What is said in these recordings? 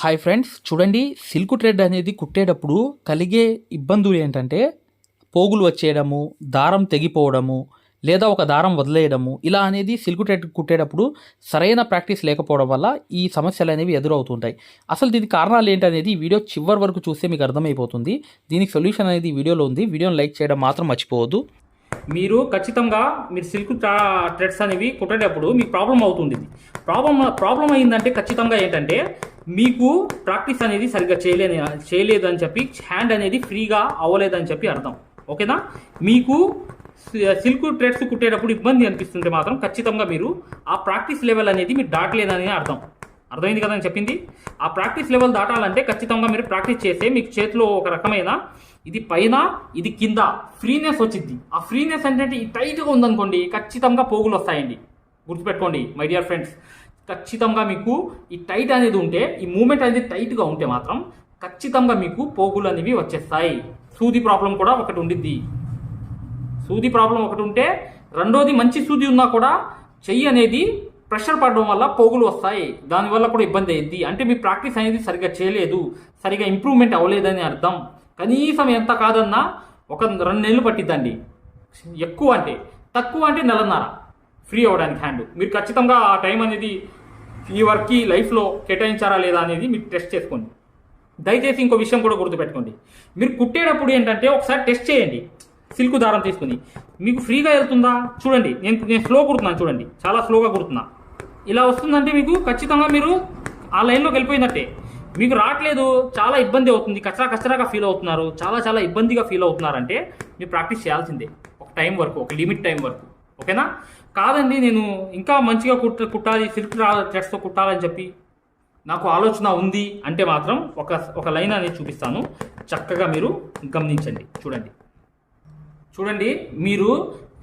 Hi friends చూడండి silk thread అనేది కుట్టేటప్పుడు కలిగే ఇబ్బందులు ఏంటంటే పోగులు వచ్చేయడము దారం తెగిపోవడము లేదా ఒక దారం వదిలేయడము ఇలా అనేది సిల్క్ ట్రెడ్ కుట్టేటప్పుడు సరైన ప్రాక్టీస్ లేకపోవడం వల్ల ఈ సమస్యలు అనేవి ఎదురవుతుంటాయి. అసలు దీనికి కారణాలు ఏంటనేది వీడియో చివరి వరకు చూస్తే మీకు అర్థమైపోతుంది. దీనికి సొల్యూషన్ అనేది వీడియోలో ఉంది. వీడియోని లైక్ చేయడం మాత్రం మర్చిపోవద్దు. మీరు ఖచ్చితంగా మీరు సిల్క్ థ్రెడ్స్ అనేవి కుట్టేటప్పుడు మీకు ప్రాబ్లం అవుతుంది ప్రాబ్లం ప్రాబ్లం అయిందంటే ఖచ్చితంగా ఏంటంటే మీకు ప్రాక్టీస్ అనేది సరిగ్గా చేయలేని చేయలేదని చెప్పి హ్యాండ్ అనేది ఫ్రీగా అవ్వలేదని చెప్పి అర్థం. ఓకేనా? మీకు సిల్క్ ట్రేడ్స్ కుట్టేటప్పుడు ఇబ్బంది అనిపిస్తుంటే మాత్రం ఖచ్చితంగా మీరు ఆ ప్రాక్టీస్ లెవెల్ అనేది మీరు దాటలేదని అర్థం. అర్థమైంది కదా అని చెప్పింది? ఆ ప్రాక్టీస్ లెవెల్ దాటాలంటే ఖచ్చితంగా మీరు ప్రాక్టీస్ చేస్తే మీకు చేతిలో ఒక రకమైన ఇది పైన ఇది కింద ఫ్రీనెస్ వచ్చింది ఆ ఫ్రీనెస్ అంటే టైట్గా ఉందనుకోండి ఖచ్చితంగా పోగులు వస్తాయండి. గుర్తుపెట్టుకోండి మై డియర్ ఫ్రెండ్స్ ఖచ్చితంగా మీకు ఈ టైట్ అనేది ఉంటే ఈ మూమెంట్ అనేది టైట్గా ఉంటే మాత్రం ఖచ్చితంగా మీకు పోగులు అనేవి వచ్చేస్తాయి. సూది ప్రాబ్లం కూడా ఒకటి ఉండిద్ది. సూది ప్రాబ్లం ఒకటి ఉంటే రెండోది మంచి సూది ఉన్నా కూడా చెయ్యి అనేది ప్రెషర్ పడడం వల్ల పోగులు వస్తాయి. దానివల్ల కూడా ఇబ్బంది అయ్యింది అంటే మీ ప్రాక్టీస్ అనేది సరిగ్గా చేయలేదు. సరిగ్గా ఇంప్రూవ్మెంట్ అవ్వలేదని అర్థం. కనీసం ఎంత కాదన్నా ఒక రెండు నెలలు పట్టిద్దండి. ఎక్కువ అంటే తక్కువ అంటే నెలన్నర. ఫ్రీ అవ్వడానికి హ్యాండ్ మీరు ఖచ్చితంగా ఆ టైం అనేది ఈ వర్క్కి లైఫ్లో కేటాయించారా లేదా అనేది మీరు టెస్ట్ చేసుకోండి. దయచేసి ఇంకో విషయం కూడా గుర్తుపెట్టుకోండి. మీరు కుట్టేటప్పుడు ఏంటంటే ఒకసారి టెస్ట్ చేయండి. సిల్క్ దారం తీసుకుని. మీకు ఫ్రీగా వెళ్తుందా? చూడండి. నేను నేను స్లో కుడుతున్నాను చూడండి. చాలా స్లోగా కుడుతున్నా. ఇలా వస్తుందంటే మీకు ఖచ్చితంగా మీరు ఆ లైన్లోకి వెళ్ళిపోయినట్టే. మీకు రావట్లేదు. చాలా ఇబ్బంది అవుతుంది. కచరా కచరాగా ఫీల్ అవుతున్నారు. చాలా చాలా ఇబ్బందిగా ఫీల్ అవుతున్నారంటే మీరు ప్రాక్టీస్ చేయాల్సిందే. ఒక టైం వరకు ఒక లిమిట్ టైం వరకు ఓకేనా కాదండి నేను ఇంకా మంచిగా కుట్ట కుట్టాలి సిల్క్ థ్రెడ్స్తో కుట్టాలని చెప్పి నాకు ఆలోచన ఉంది అంటే మాత్రం ఒక ఒక లైన్ అనేది చూపిస్తాను. చక్కగా మీరు గమనించండి. చూడండి. చూడండి మీరు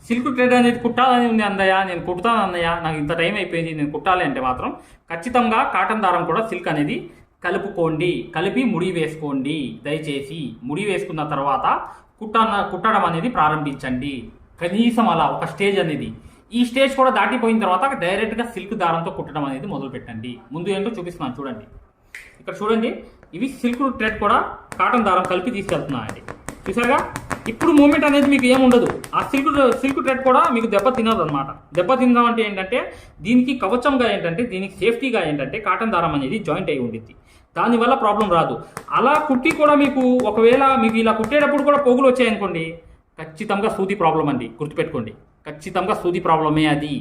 సిల్క్ థ్రెడ్ అనేది కుట్టాలని ఉంది అన్నయ్య నేను కుడతాను అన్నయ్య నాకు ఇంత టైం అయిపోయింది నేను కుట్టాలి అంటే మాత్రం ఖచ్చితంగా కాటన్ దారం కూడా సిల్క్ అనేది కలుపుకోండి కలిపి ముడి వేసుకోండి. దయచేసి ముడి వేసుకున్న తర్వాత కుట్ట కుట్టడం అనేది ప్రారంభించండి. కనీసం అలా ఒక స్టేజ్ అనేది ఈ స్టేజ్ కూడా దాటిపోయిన తర్వాత డైరెక్ట్గా సిల్క్ దారంతో కుట్టడం అనేది మొదలు పెట్టండి ముందు ఏంటో చూపిస్తున్నాను చూడండి. ఇక్కడ చూడండి ఇవి సిల్క్ థ్రెడ్ కూడా కాటన్ దారం కలిపి తీసుకెళ్తున్నాయండి. చూసారుగా ఇప్పుడు మూమెంట్ అనేది మీకు ఏముండదు ఆ సిల్క్ సిల్క్ థ్రెడ్ కూడా మీకు దెబ్బ తినదు అనమాట దెబ్బ తినడం అంటే ఏంటంటే దీనికి కవచంగా ఏంటంటే దీనికి సేఫ్టీగా ఏంటంటే కాటన్ దారం అనేది జాయింట్ అయి ఉండిద్ది. దానివల్ల ప్రాబ్లం రాదు. అలా కుట్టి కూడా మీకు ఒకవేళ మీకు ఇలా కుట్టేటప్పుడు కూడా పోగులు వచ్చాయనుకోండి ఖచ్చితంగా సూది ప్రాబ్లం అండి. గుర్తుపెట్టుకోండి. ఖచ్చితంగా సూది ప్రాబ్లమే అది.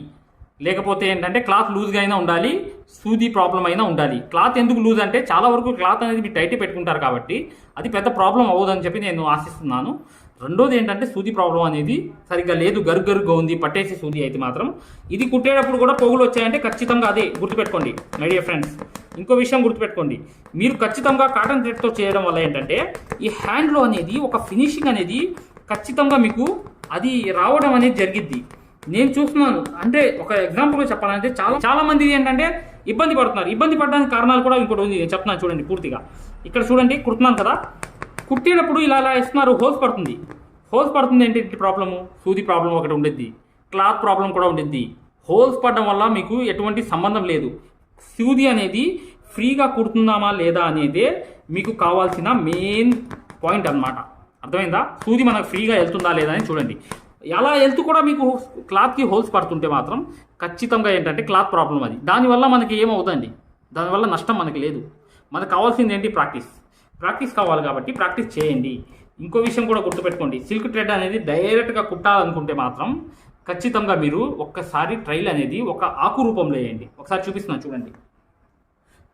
లేకపోతే ఏంటంటే క్లాత్ లూజ్గా అయినా ఉండాలి సూది ప్రాబ్లం అయినా ఉండాలి. క్లాత్ ఎందుకు లూజ్ అంటే చాలా వరకు క్లాత్ అనేది మీరు టైట్ పెట్టుకుంటారు కాబట్టి అది పెద్ద ప్రాబ్లం అవ్వదని చెప్పి నేను ఆశిస్తున్నాను. రెండోది ఏంటంటే సూది ప్రాబ్లం అనేది సరిగ్గా లేదు గరుగరుగా ఉంది పట్టేసి సూది అయితే మాత్రం. ఇది కుట్టేటప్పుడు కూడా పొగులు వచ్చాయంటే ఖచ్చితంగా అదే గుర్తుపెట్టుకోండి మై డియర్ ఫ్రెండ్స్. ఇంకో విషయం గుర్తుపెట్టుకోండి. మీరు ఖచ్చితంగా కాటన్ థ్రెడ్తో చేయడం వల్ల ఏంటంటే ఈ హ్యాండ్లో అనేది ఒక ఫినిషింగ్ అనేది ఖచ్చితంగా మీకు అది రావడం అనేది జరిగిద్ది. నేను చూస్తున్నాను అంటే ఒక ఎగ్జాంపుల్గా చెప్పాలంటే చాలా చాలా మంది ఏంటంటే ఇబ్బంది పడుతున్నారు. ఇబ్బంది పడడానికి కారణాలు కూడా ఇంకోటి ఉంది. నేను చెప్తున్నాను చూడండి పూర్తిగా. ఇక్కడ చూడండి కుడుతున్నాను కదా. కుట్టేటప్పుడు ఇలా ఇలా ఇస్తున్నారు హోల్స్ పడుతుంది. హోల్స్ పడుతుంది ఏంటి ప్రాబ్లము సూది ప్రాబ్లం ఒకటి ఉండిద్ది. క్లాత్ ప్రాబ్లం కూడా ఉండిద్ది. హోల్స్ పడడం వల్ల మీకు ఎటువంటి సంబంధం లేదు. సూది అనేది ఫ్రీగా కుడుతుందామా లేదా అనేదే మీకు కావాల్సిన మెయిన్ పాయింట్ అన్నమాట. అర్థమైందా? సూది మనకు ఫ్రీగా వెళ్తుందా లేదా అని చూడండి. అలా వెళ్తూ కూడా మీకు క్లాత్కి హోల్స్ పడుతుంటే మాత్రం ఖచ్చితంగా ఏంటంటే క్లాత్ ప్రాబ్లం అది. దానివల్ల మనకి ఏమవుతుంది దానివల్ల నష్టం మనకి లేదు. మనకు కావాల్సింది ఏంటి? ప్రాక్టీస్. ప్రాక్టీస్ కావాలి కాబట్టి ప్రాక్టీస్ చేయండి. ఇంకో విషయం కూడా గుర్తుపెట్టుకోండి. సిల్క్ థ్రెడ్ అనేది డైరెక్ట్గా కుట్టాలనుకుంటే మాత్రం ఖచ్చితంగా మీరు ఒక్కసారి ట్రైల్ అనేది ఒక ఆకు రూపంలో వేయండి. ఒకసారి చూపిస్తున్నాను చూడండి.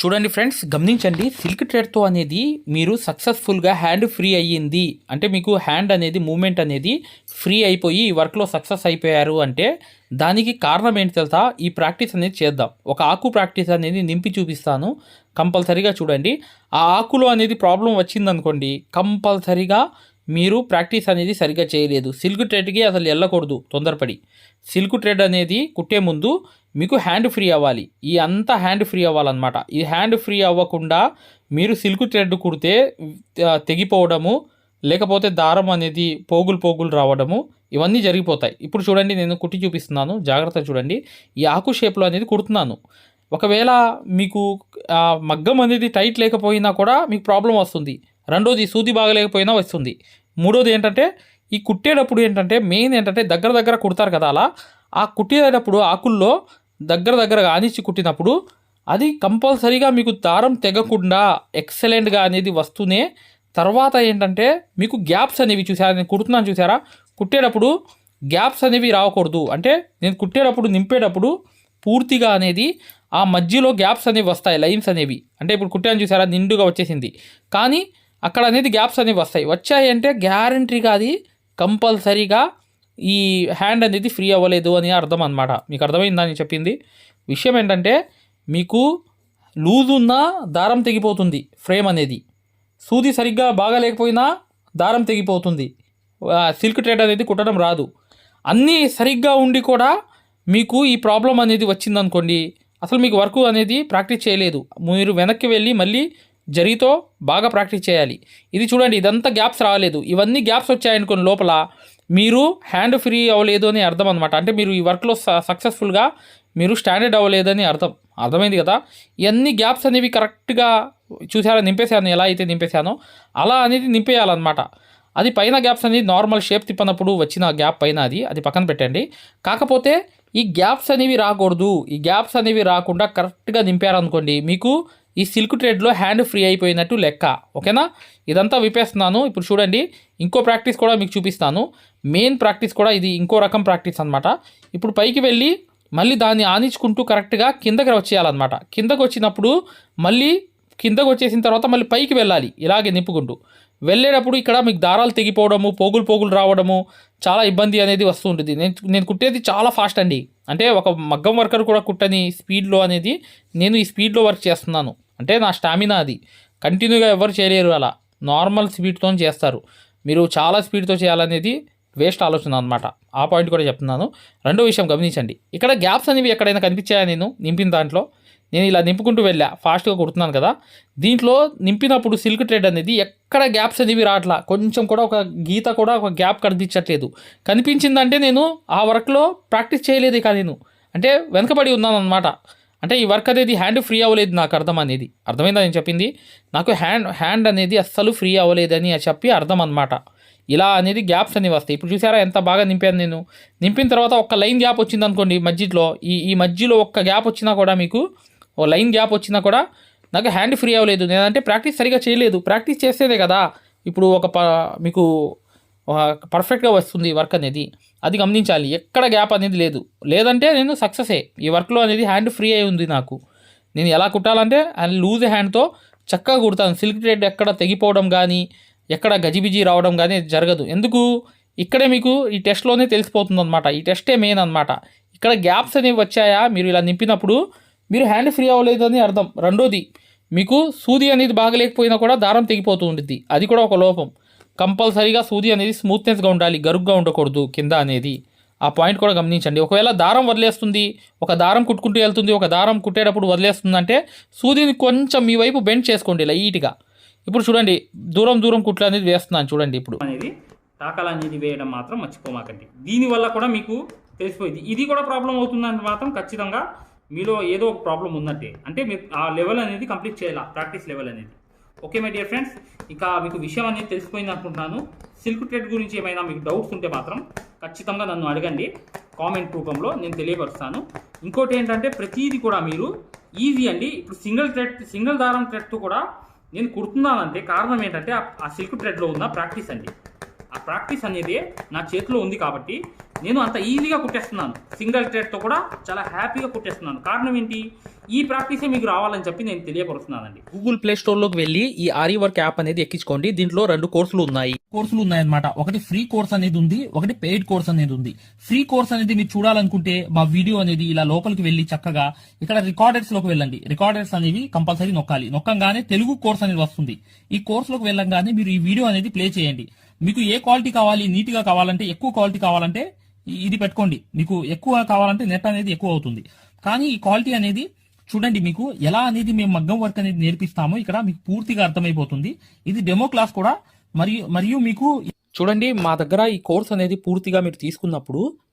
చూడండి ఫ్రెండ్స్ గమనించండి సిల్క్ థ్రెడ్తో అనేది మీరు సక్సెస్ఫుల్గా హ్యాండ్ ఫ్రీ అయ్యింది. అంటే మీకు హ్యాండ్ అనేది మూమెంట్ అనేది ఫ్రీ అయిపోయి ఈ వర్క్లో సక్సెస్ అయిపోయారు అంటే దానికి కారణం ఏంటి తెలుసా? ఈ ప్రాక్టీస్ అనేది చేద్దాం. ఒక ఆకు ప్రాక్టీస్ అనేది నింపి చూపిస్తాను. కంపల్సరీగా చూడండి. ఆ ఆకులో అనేది ప్రాబ్లం వచ్చిందనుకోండి కంపల్సరీగా మీరు ప్రాక్టీస్ అనేది సరిగ్గా చేయలేదు. సిల్క్ థ్రెడ్కి అసలు వెళ్ళకూడదు తొందరపడి. సిల్క్ ట్రెడ్ అనేది కుట్టే ముందు మీకు హ్యాండ్ ఫ్రీ అవ్వాలి. ఈ అంతా హ్యాండ్ ఫ్రీ అవ్వాలన్నమాట. ఈ హ్యాండ్ ఫ్రీ అవ్వకుండా మీరు సిల్క్ థ్రెడ్ కుడితే తెగిపోవడము లేకపోతే దారం అనేది పోగులు పోగులు రావడము ఇవన్నీ జరిగిపోతాయి. ఇప్పుడు చూడండి నేను కుట్టి చూపిస్తున్నాను. జాగ్రత్త చూడండి. ఈ ఆకు షేప్లో అనేది కుడుతున్నాను. ఒకవేళ మీకు మగ్గం అనేది టైట్ లేకపోయినా కూడా మీకు ప్రాబ్లం వస్తుంది. రెండోది సూది బాగలేకపోయినా వస్తుంది. మూడోది ఏంటంటే ఈ కుట్టేటప్పుడు ఏంటంటే మెయిన్ ఏంటంటే దగ్గర దగ్గర కుడతారు కదా అలా. ఆ కుట్టేటప్పుడు ఆకుల్లో దగ్గర దగ్గర ఆనిచ్చి కుట్టినప్పుడు అది కంపల్సరీగా మీకు దారం తెగకుండా ఎక్సలెంట్గా అనేది వస్తూనే తర్వాత ఏంటంటే మీకు గ్యాప్స్ అనేవి చూసారా? నేను కుడుతున్నాను చూసారా? కుట్టేటప్పుడు గ్యాప్స్ అనేవి రాకూడదు. అంటే నేను కుట్టేటప్పుడు నింపేటప్పుడు పూర్తిగా అనేది ఆ మధ్యలో గ్యాప్స్ అనేవి వస్తాయి లైన్స్ అనేవి. అంటే ఇప్పుడు కుట్టాను చూసారా? నిండుగా వచ్చేసింది. కానీ అక్కడ అనేది గ్యాప్స్ అనేవి వస్తాయి. వచ్చాయి అంటే గ్యారంటీగా అది కంపల్సరీగా ఈ హ్యాండ్ అనేది ఫ్రీ అవ్వలేదు అని అర్థం అనమాట మీకు అర్థమైందా అని చెప్పింది? విషయం ఏంటంటే మీకు లూజ్ ఉన్న దారం తెగిపోతుంది ఫ్రేమ్ అనేది. సూది సరిగ్గా బాగా లేకపోయినా దారం తెగిపోతుంది. సిల్క్ ట్రేడ్ అనేది కుట్టడం రాదు. అన్నీ సరిగ్గా ఉండి కూడా మీకు ఈ ప్రాబ్లం అనేది వచ్చిందనుకోండి అసలు మీకు వర్క్ అనేది ప్రాక్టీస్ చేయలేదు. మీరు వెనక్కి వెళ్ళి మళ్ళీ జరితో బాగా ప్రాక్టీస్ చేయాలి. ఇది చూడండి ఇదంతా గ్యాప్స్ రాలేదు. ఇవన్నీ గ్యాప్స్ వచ్చాయనుకోండి లోపల మీరు హ్యాండ్ ఫ్రీ అవ్వలేదు అని అర్థం అనమాట అంటే మీరు ఈ వర్క్లో సక్సెస్ఫుల్గా మీరు స్టాండర్డ్ అవ్వలేదని అర్థం. అర్థమైంది కదా? ఇవన్నీ గ్యాప్స్ అనేవి కరెక్ట్గా చూసారా నింపేశాను ఎలా అయితే నింపేశానో అలా అనేది నింపేయాలన్నమాట. అది పైన గ్యాప్స్ అనేది నార్మల్ షేప్ తిప్పనప్పుడు వచ్చిన గ్యాప్ పైన అది అది పక్కన పెట్టండి. కాకపోతే ఈ గ్యాప్స్ అనేవి రాకూడదు. ఈ గ్యాప్స్ అనేవి రాకుండా కరెక్ట్గా నింపారనుకోండి మీకు ఈ సిల్క్ ట్రేడ్లో హ్యాండ్ ఫ్రీ అయిపోయినట్టు లెక్క. ఓకేనా? ఇదంతా విప్పేస్తున్నాను ఇప్పుడు చూడండి ఇంకో ప్రాక్టీస్ కూడా మీకు చూపిస్తాను. మెయిన్ ప్రాక్టీస్ కూడా ఇది ఇంకో రకం ప్రాక్టీస్ అనమాట ఇప్పుడు పైకి వెళ్ళి మళ్ళీ దాన్ని ఆనించుకుంటూ కరెక్ట్గా కిందకి వచ్చేయాలన్నమాట. కిందకు వచ్చినప్పుడు మళ్ళీ కిందకు వచ్చేసిన తర్వాత మళ్ళీ పైకి వెళ్ళాలి. ఇలాగే నింపుకుంటూ. వెళ్ళేటప్పుడు ఇక్కడ మీకు దారాలు తెగిపోవడము పోగులు పోగులు రావడము చాలా ఇబ్బంది అనేది వస్తూ ఉంటుంది. నేను నేను కుట్టేది చాలా ఫాస్ట్ అండి. అంటే ఒక మగ్గం వర్కర్ కూడా కుట్టని స్పీడ్లో అనేది నేను ఈ స్పీడ్లో వర్క్ చేస్తున్నాను. అంటే నా స్టామినా అది. కంటిన్యూగా ఎవరు చేయలేరు అలా. నార్మల్ స్పీడ్తో చేస్తారు. మీరు చాలా స్పీడ్తో చేయాలనేది వేస్ట్ ఆలోచన అనమాట ఆ పాయింట్ కూడా చెప్తున్నాను. రెండో విషయం గమనించండి. ఇక్కడ గ్యాప్స్ అనేవి ఎక్కడైనా కనిపించాయా నేను నింపిన దాంట్లో? నేను ఇలా నింపుకుంటూ వెళ్ళా. ఫాస్ట్గా కుడుతున్నాను కదా. దీంట్లో నింపినప్పుడు సిల్క్ ట్రేడ్ అనేది ఎక్కడ గ్యాప్స్ అనేవి రావట్లా. కొంచెం కూడా ఒక గీత కూడా ఒక గ్యాప్ కనిపించట్లేదు. కనిపించిందంటే నేను ఆ వర్క్లో ప్రాక్టీస్ చేయలేదు ఇక నేను. అంటే వెనకబడి ఉన్నాను అనమాట అంటే ఈ వర్క్ అనేది హ్యాండ్ ఫ్రీ అవ్వలేదు నాకు అర్థం అనేది. అర్థమైందా నేను చెప్పింది? నాకు హ్యాండ్ హ్యాండ్ అనేది అస్సలు ఫ్రీ అవ్వలేదని చెప్పి అర్థం అనమాట ఇలా అనేది గ్యాప్స్ అనేవి వస్తాయి. ఇప్పుడు చూసారా ఎంత బాగా నింపాను నేను? నింపిన తర్వాత ఒక లైన్ గ్యాప్ వచ్చింది అనుకోండి మధ్యలో. ఈ ఈ మధ్యలో ఒక్క గ్యాప్ వచ్చినా కూడా మీకు ఓ లైన్ గ్యాప్ వచ్చినా కూడా నాకు హ్యాండ్ ఫ్రీ అవ్వలేదు. నేనంటే ప్రాక్టీస్ సరిగా చేయలేదు. ప్రాక్టీస్ చేసేదే కదా ఇప్పుడు ఒక ప మీకు పర్ఫెక్ట్గా వస్తుంది వర్క్ అనేది. అది గమనించాలి. ఎక్కడ గ్యాప్ అనేది లేదు. లేదంటే నేను సక్సెసే. ఈ వర్క్లో అనేది హ్యాండ్ ఫ్రీ అయి ఉంది నాకు. నేను ఎలా కుట్టాలంటే లూజ్ హ్యాండ్తో చక్కగా కుడతాను. సిల్క్ థ్రెడ్ ఎక్కడ తెగిపోవడం కానీ ఎక్కడ గజిబిజి రావడం కానీ జరగదు. ఎందుకు? ఇక్కడే మీకు ఈ టెస్ట్లోనే తెలిసిపోతుంది అనమాట ఈ టెస్టే మెయిన్ అనమాట ఇక్కడ గ్యాప్స్ అనేవి వచ్చాయా? మీరు ఇలా నింపినప్పుడు మీరు హ్యాండ్ ఫ్రీ అవ్వలేదు అని అర్థం. రెండోది మీకు సూది అనేది బాగలేకపోయినా కూడా దారం తెగిపోతూ ఉంటుంది అది కూడా ఒక లోపం. కంపల్సరీగా సూది అనేది స్మూత్నెస్గా ఉండాలి గరుగ్గా ఉండకూడదు కింద అనేది. ఆ పాయింట్ కూడా గమనించండి. ఒకవేళ దారం వదిలేస్తుంది ఒక దారం కుట్టుకుంటూ వెళ్తుంది ఒక దారం కుట్టేటప్పుడు వదిలేస్తుంది అంటే సూదిని కొంచెం మీ వైపు బెండ్ చేసుకోండి లైట్గా. ఇప్పుడు చూడండి దూరం దూరం కుట్లు అనేది వేస్తున్నాను చూడండి ఇప్పుడు. అనేది టాకాలు అనేది వేయడం మాత్రం మర్చిపోమాకండి. దీనివల్ల కూడా మీకు తెలిసిపోయింది. ఇది కూడా ప్రాబ్లం అవుతుందని మాత్రం ఖచ్చితంగా మీలో ఏదో ఒక ప్రాబ్లం ఉందంటే అంటే మీరు ఆ లెవెల్ అనేది కంప్లీట్ చేయాలి ప్రాక్టీస్ లెవెల్ అనేది. ఓకే మై డియర్ ఫ్రెండ్స్ ఇంకా మీకు విషయం అనేది తెలిసిపోయింది అనుకుంటున్నాను. సిల్క్ ట్రెడ్ గురించి ఏమైనా మీకు డౌట్స్ ఉంటే మాత్రం ఖచ్చితంగా నన్ను అడగండి. కామెంట్ రూపంలో నేను తెలియపరుస్తాను. ఇంకోటి ఏంటంటే ప్రతిదీ కూడా మీరు ఈజీ అండి. ఇప్పుడు సింగిల్ థ్రెడ్ సింగిల్ దారం థ్రెడ్తో కూడా నేను కుడుతున్నానంటే కారణం ఏంటంటే ఆ- ఆ సిల్క్ థ్రెడ్లో ఉన్న ప్రాక్టీస్ అండి. ఆ ప్రాక్టీస్ అనేది నా చేతిలో ఉంది కాబట్టి నేను అంత ఈజీగా కుట్టేస్తున్నాను. సింగిల్ థ్రెడ్తో కూడా చాలా హ్యాపీగా కుట్టేస్తున్నాను. కారణం ఏంటి? ఈ ప్రాక్టీసే మీకు రావాలని చెప్పి నేను తెలియపరుస్తున్నానండి. గూగుల్ ప్లే స్టోర్లోకి వెళ్ళి ఈ ఆరి వర్క్ యాప్ అనేది ఎక్కించుకోండి. దీంట్లో రెండు కోర్సులు ఉన్నాయి. కోర్సులు ఉన్నాయన్నమాట. ఒకటి ఫ్రీ కోర్స్ అనేది ఉంది ఒకటి పెయిడ్ కోర్స్ అనేది ఉంది. ఫ్రీ కోర్స్ అనేది మీరు చూడాలనుకుంటే మా వీడియో అనేది ఇలా లోపలికి వెళ్ళి చక్కగా ఇక్కడ రికార్డర్స్లోకి వెళ్ళండి. రికార్డర్స్ అనేవి కంపల్సరీ నొక్కాలి. నొక్కంగానే తెలుగు కోర్స్ అనేది వస్తుంది. ఈ కోర్సులోకి వెళ్ళంగానే మీరు ఈ వీడియో అనేది ప్లే చేయండి. మీకు ఏ క్వాలిటీ కావాలి నీట్గా కావాలంటే ఎక్కువ క్వాలిటీ కావాలంటే ఇది పెట్టుకోండి. మీకు ఎక్కువ కావాలంటే నెట్ అనేది ఎక్కువ అవుతుంది. కానీ ఈ క్వాలిటీ అనేది చూడండి మీకు ఎలా అనేది మేము మగ్గం వర్క్ అనేది నేర్పిస్తామో ఇక్కడ మీకు పూర్తిగా అర్థమైపోతుంది. ఇది డెమో క్లాస్ కూడా. మరియు మరియు మీకు చూడండి మా దగ్గర ఈ కోర్స్ అనేది పూర్తిగా మీరు తీసుకున్నప్పుడు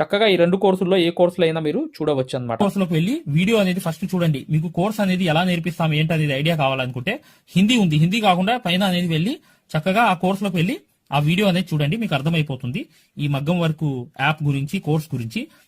చక్కగా ఈ రెండు కోర్సుల్లో ఏ కోర్సులో అయినా మీరు చూడవచ్చు అనమాట కోర్సులోకి వెళ్ళి వీడియో అనేది ఫస్ట్ చూడండి. మీకు కోర్స్ అనేది ఎలా నేర్పిస్తాం ఏంటి అనేది ఐడియా కావాలనుకుంటే హిందీ ఉంది. హిందీ కాకుండా పైన అనేది వెళ్ళి చక్కగా ఆ కోర్సులోకి వెళ్ళి ఆ వీడియో అనేది చూడండి. మీకు అర్థమైపోతుంది. ఈ మగ్గం వరకు యాప్ గురించి కోర్స్ గురించి